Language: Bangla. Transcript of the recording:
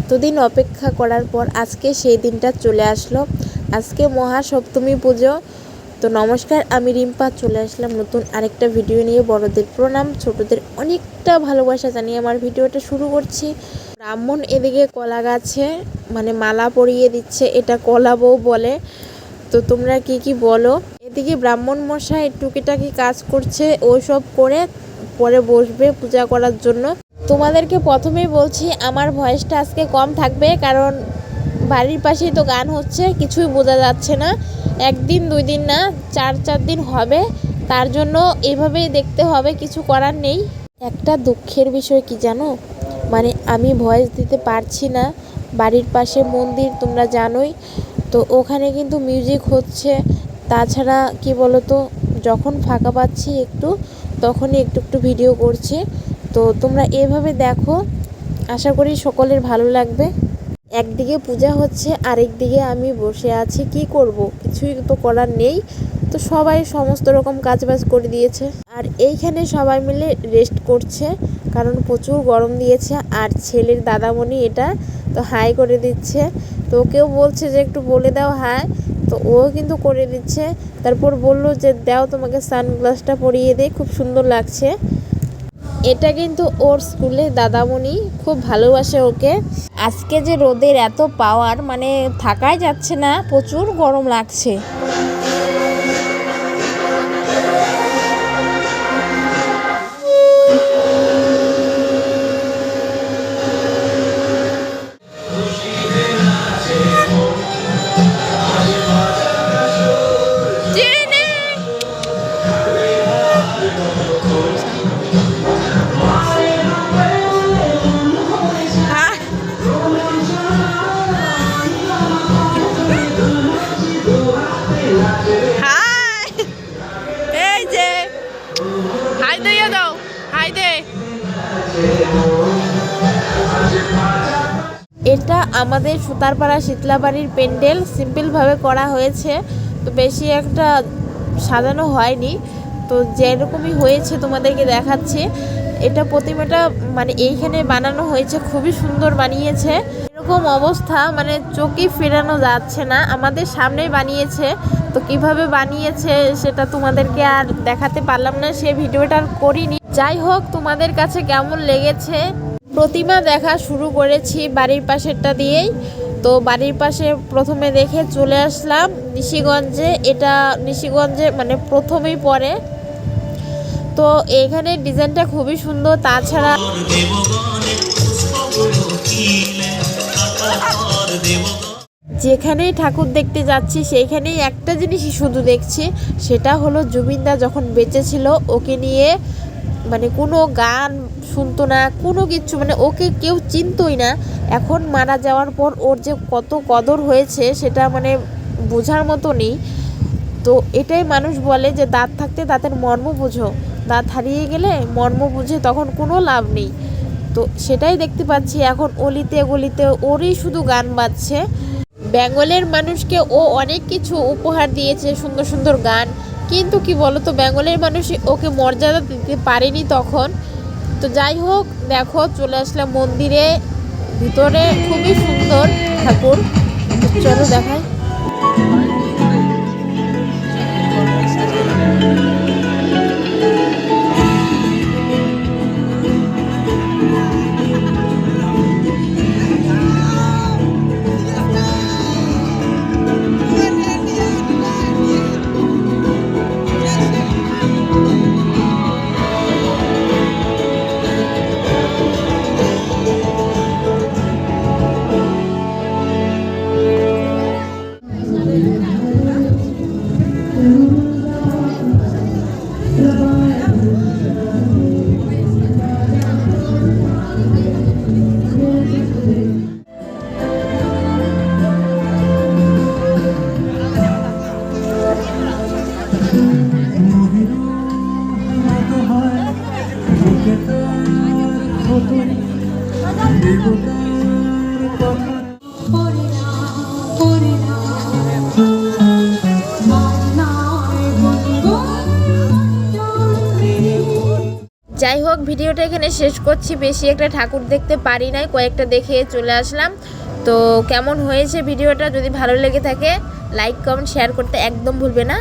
এতদিন অপেক্ষা করার পর আজকে সেই দিনটা চলে আসলো। আজকে মহাসপ্তমী পুজো। তো নমস্কার, আমি রিম্পা। চলে আসলাম নতুন আরেকটা ভিডিও নিয়ে। বড়দের প্রণাম, ছোটদের অনেকটা ভালোবাসা জানিয়ে আমার ভিডিওটা শুরু করছি। ব্রাহ্মণ এদিকে কলা গাছে মানে মালা পরিয়ে দিচ্ছে, এটা কলা বউ বলে। তো তোমরা কি কি বলো? এদিকে ব্রাহ্মণ মশাই টুকিটাকি কাজ করছে, ওসব করে পরে বসবে পূজা করার জন্য। তোমাদেরকে প্রথমেই বলছি, আমার ভয়েসটা আজকে কম থাকবে, কারণ বাড়ির পাশেই তো গান হচ্ছে, কিছুই বোঝা যাচ্ছে না। একদিন, দুই দিন না, চার চার দিন হবে, তার জন্য এভাবেই দেখতে হবে, কিছু করার নেই। একটা দুঃখের বিষয় কি জানো? মানে আমি ভয়েস দিতে পারছি না, বাড়ির পাশে মন্দির, তোমরা জানোই। তো ওখানে কিন্তু মিউজিক হচ্ছে, তাছাড়া কি বলতো, যখন ফাঁকা পাচ্ছি একটু, তখনই একটু একটু ভিডিও করছি। তো তোমরা এভাবে দেখো। আশা করি সকলের ভালো লাগবে। একদিকে পূজা হচ্ছে আরেক দিকে আমি বসে আছি। কি করব? কিছুই তো করার নেই। তো সবাই সমস্ত রকম কাজ বাজ করে দিয়েছে। আর এইখানে সবাই মিলে রেস্ট করছে, কারণ প্রচুর গরম দিয়েছে। আর ছেলের দাদামণি এটা তো হাই করে দিচ্ছে। তো ওকেও বলছে যে একটু বলে দাও হাই তো ও কিন্তু করে দিচ্ছে। তারপর বলল যে, দাও তোমাকে সানগ্লাসটা পরিয়ে দে খুব সুন্দর লাগছে। এটা কিন্তু ওর স্কুলে দাদামণি খুব ভালোবাসে ওকে। আজকে যে রোদের এত পাওয়ার মানে থাকাই যাচ্ছে না, প্রচুর গরম লাগছে। এটা আমাদের সুতারপাড়া শীতলাবাড়ির প্যান্ডেল, সিম্পলভাবে করা হয়েছে। তো বেশি একটা সাজানো হয়নি। তো যেরকমই হয়েছে তোমাদেরকে দেখাচ্ছি। এটা প্রতিমাটা মানে এইখানে বানানো হয়েছে, খুবই সুন্দর বানিয়েছে। এরকম অবস্থা মানে চোখে ফেরানো যাচ্ছে না। আমাদের সামনেই বানিয়েছে। তো কীভাবে বানিয়েছে সেটা তোমাদেরকে আর দেখাতে পারলাম না, সে ভিডিওটা আর করিনি। যাই হোক, তোমাদের কাছে কেমন লেগেছে প্রতিমা দেখা শুরু করেছি বাড়ির পাশেরটা দিয়েই। তো বাড়ির পাশে প্রথমে দেখে চলে আসলাম নিশিগঞ্জে। এটা নিশিগঞ্জে মানে প্রথমেই পড়ে। তো এখানে ডিজাইনটা খুবই সুন্দর, তাছাড়া যেখানেই ঠাকুর দেখতে যাচ্ছি, সেইখানেই একটা জিনিসই শুধু দেখছি, সেটা হলো জুবিনদা যখন বেঁচে ছিল ওকে নিয়ে মানে কোনো গান শুনতো না, কোনো কিছু মানে ওকে কেউ চিনতই না। এখন মারা যাওয়ার পর ওর যে কত কদর হয়েছে সেটা মানে বোঝার মতো নেই। তো এটাই মানুষ বলে যে দাঁত থাকতে দাঁতের মর্ম বুঝো। দাঁত হারিয়ে গেলে মর্ম বুঝে তখন কোনো লাভ নেই। তো সেটাই দেখতে পাচ্ছি এখন অলিতে গলিতে ওরই শুধু গান বাজছে। বেঙ্গলের মানুষকে ও অনেক কিছু উপহার দিয়েছে, সুন্দর সুন্দর গান। কিন্তু কি তো বেঙ্গলের মানুষ ওকে মর্যাদা দিতে পারেনি তখন। তো যাই হোক, দেখো, চলে আসলাম মন্দিরে। ভিতরে খুবই সুন্দর ঠাকুর। চলো দেখাই। যাই হোক ভিডিওটা এখানে শেষ করছি। বেশি একটা ঠাকুর দেখতে পারি নাই, কয়েকটা দেখে চলে আসলাম। তো কেমন হয়েছে ভিডিওটা? যদি ভালো লেগে থাকে লাইক কমেন্ট শেয়ার করতে একদম ভুলবে না।